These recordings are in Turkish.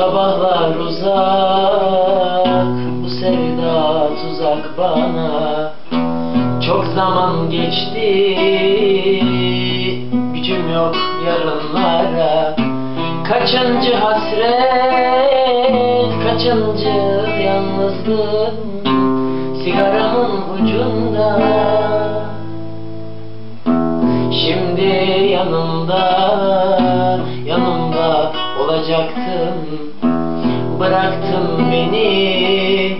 sabahlar uzak Bu sevda tuzak bana. Çok zaman geçti Gücüm yok yarınlara. Kaçıncı hasret Kaçıncı yalnızlığım Sigaramın ucunda? Şimdi yanımda Yanımda olacaktın Bıraktın beni.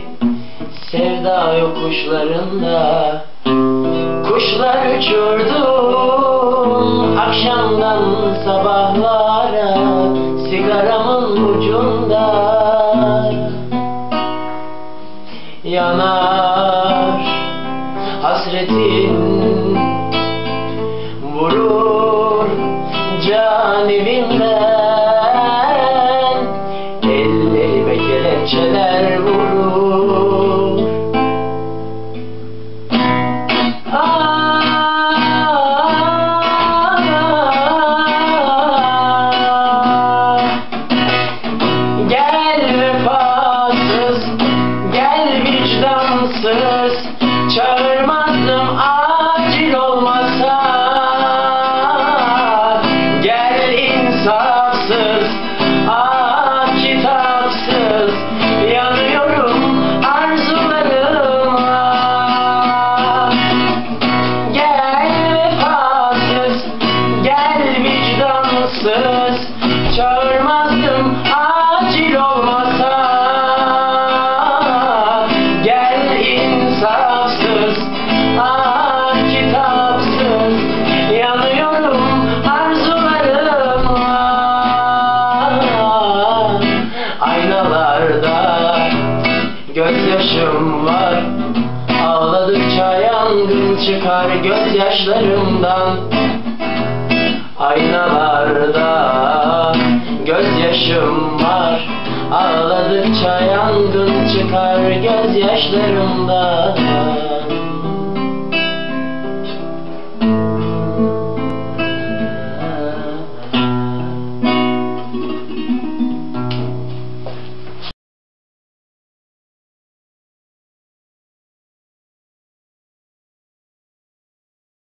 Sevda yokuşlarında Kuşlar uçurdum. Akşamdan sabahlara Sigaramın ucunda. Yanar hasretin Vurur can evimden kelepçeler vurur vicdansız Çağırmazdım acil olmasa. Gel insafsız, ah kitapsız Yanıyorum arzularıma Aynalarda gözyaşım var. Ağladıkça yangın çıkar gözyaşlarımdan Aynalarda. Gözyaşım var Ağladıkça yangın çıkar gözyaşlarımdan